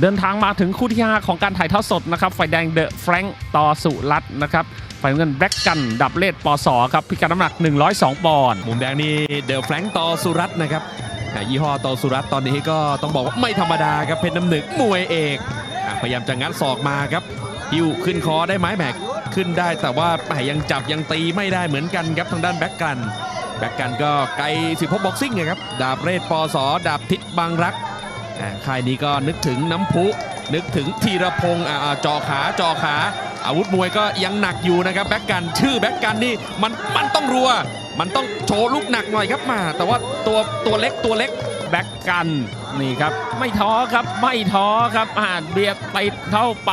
เดินทางมาถึงคู่ที่ 5 ของการถ่ายทอดสดนะครับฝ่ายแดงเดอะแฟรงค์ต่อสุรัตน์นะครับฝ่ายเงินแบล็กกันดับเลดปอสอครับพิกัดน้ำหนัก 102 ปอนด์มุมแดงนี่เดอะแฟรงค์ตอสุรัตน์นะครับยี่ห้อตอสุรัตน์ตอนนี้ก็ต้องบอกว่าไม่ธรรมดาครับเพชรน้ำหนึ่งมวยเอกพยายามจะงัดศอกมาครับหิวขึ้นคอได้ไหมแหมขึ้นได้แต่ว่าแหมยังจับยังตีไม่ได้เหมือนกันครับทางด้านแบ็กกันแบ็กกันก็ไกลสิพบบ็อกซิ่งไงครับดาบเรศปอสอดาบทิศบางรัก ค่ายนี้ก็นึกถึงน้ำพุ นึกถึงธีรพงศ์จ่อขาจ่อขา อาวุธมวยก็ยังหนักอยู่นะครับแบ็กกันชื่อแบ็กกันนี่มันมันต้องรัว มันต้องโชว์ลูกหนักหน่อยครับมา แต่ว่าตัวตัวเล็กตัวเล็กแบ็กกันนี่ครับ ไม่ท้อครับไม่ท้อครับอ่าเบียดติดเข้าไป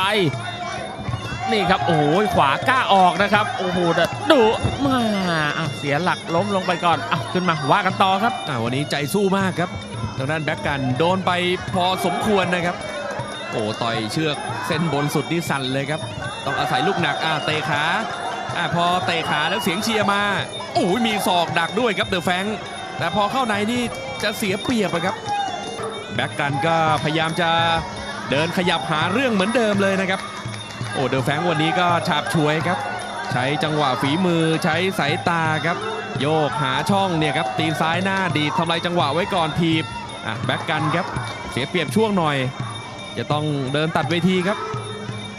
นี่ครับ โอ้โหขวากล้าออกนะครับ โอ้โหดุมาเสียหลักล้มลงไปก่อนอะขึ้นมาว่ากันต่อครับวันนี้ใจสู้มากครับทางด้านแบ็กกันโดนไปพอสมควรนะครับ โอ้ต่อยเชือกเส้นบนสุดนี่สั่นเลยครับ ต้องอาศัยลูกหนักอ่าเตะขาอ่าพอเตะขาแล้วเสียงเชียร์มาโอ้ยมีศอกดักด้วยครับเดอะแฟงแต่พอเข้าในนี่จะเสียเปรียบครับ แบ็กกันก็พยายามจะเดินขยับหาเรื่องเหมือนเดิมเลยนะครับ โอ้เดอแฟงวันนี้ก็ฉาบฉวยครับ ใช้จังหวะฝีมือใช้สายตาครับ โยกหาช่องเนี่ยครับตีนซ้ายหน้าดีทำลายจังหวะไว้ก่อนทีบอะแบ็กกันครับ เสียเปรียบช่วงหน่อย จะต้องเดินตัดเวทีครับ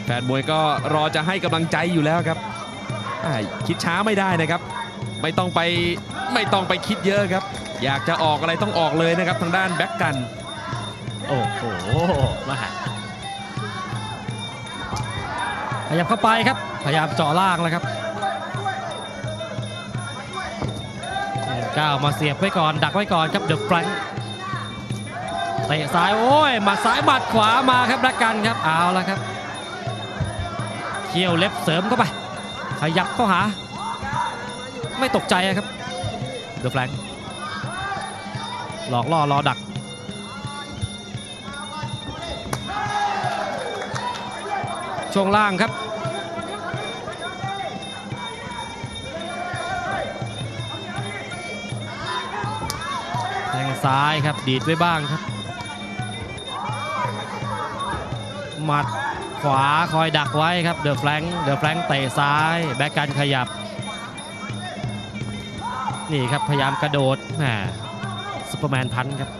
แฟนมวยก็รอจะให้กำลังใจอยู่แล้วครับคิดช้าไม่ได้นะครับ ไม่ต้องไปไม่ต้องไปคิดเยอะครับ อยากจะออกอะไรต้องออกเลยนะครับทางด้านแบ็กกัน โอ้โหมา ขยับเข้าไปครับ พยายามเจาะล่างแล้วครับก้าวมาเสียบไว้ก่อนดักไว้ก่อนครับเดอะแฟรงค์เตะซ้ายโอ้ยหมัดซ้ายหมัดขวามาครับรักกันครับเอาแล้วครับเขี้ยวเล็บเสริมเข้าไป ขยับเข้าหา ไม่ตกใจครับเดอะแฟรงค์หลอกล่อรอดัก ช่วงล่างครับ แทงซ้ายครับดีดไว้บ้างครับ หมัดขวาคอยดักไว้ครับ เดอะแฟลงเดอะแฟลงเตะซ้าย แบ็กกันขยับ นี่ครับพยายามกระโดดแหมซุปเปอร์แมนพันครับ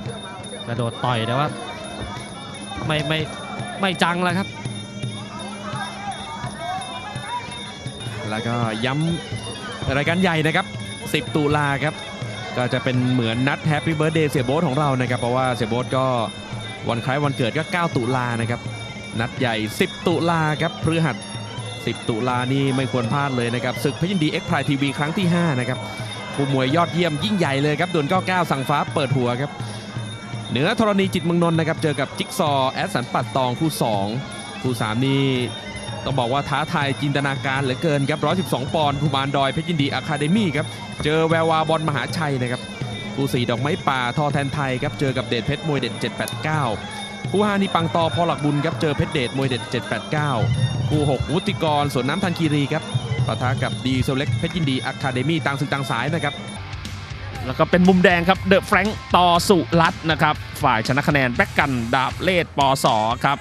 กระโดดต่อยแต่ว่าไม่ไม่ไม่จังแล้วครับ แล้วก็ย้ำรายการใหญ่นะครับ 10 ตุลาครับ ก็จะเป็นเหมือนนัดแฮปปี้เบิร์ดเดย์เสียโบ๊ทของเรานะครับ เพราะว่าเสียโบ๊ทก็วันคล้ายวันเกิดก็ 9 ตุลานะครับ นัดใหญ่ 10 ตุลาครับพฤหัส 10 ตุลานี่ไม่ควรพลาดเลยนะครับศึกพยินดีเอ็กพายทีวีครั้งที่ 5 นะครับผู้มวยยอดเยี่ยมยิ่งใหญ่เลยครับดวล99สั่งฟ้าเปิดหัวครับเหนือธรณีจิตเมืองนนท์นะครับ เจอกับจิ๊กซอว์แอดสันปัดตองคู่ 2 คู่ 3 นี่ ต้องบอกว่าท้าทายจินตนาการเหลือเกินครับ 112 ปอนด์ภูมานดอยเพชรยินดีอะคาเดมี่ครับ เจอแวววาบอลมหาชัยนะครับคู่สี่ดอกไม้ป่าทอแทนไทยครับเจอกับเดชเพชรมวยเด็ด 789 คู่ห้านี่ปังตอพอหลักบุญครับเจอเพชรเดชมวยเด็ด 789 คู่หกวุติกรสวนน้ำทันคีรีครับปะทะกับดีเซลเล็กเพชรยินดีอะคาเดมี่ต่างศึกต่างสายนะครับแล้วก็เป็นมุมแดงครับเดอะแฟรงค์ต่อสุรัตน์นะครับ ฝ่ายชนะคะแนนแบ็กกันดาบเลดปอสอครับ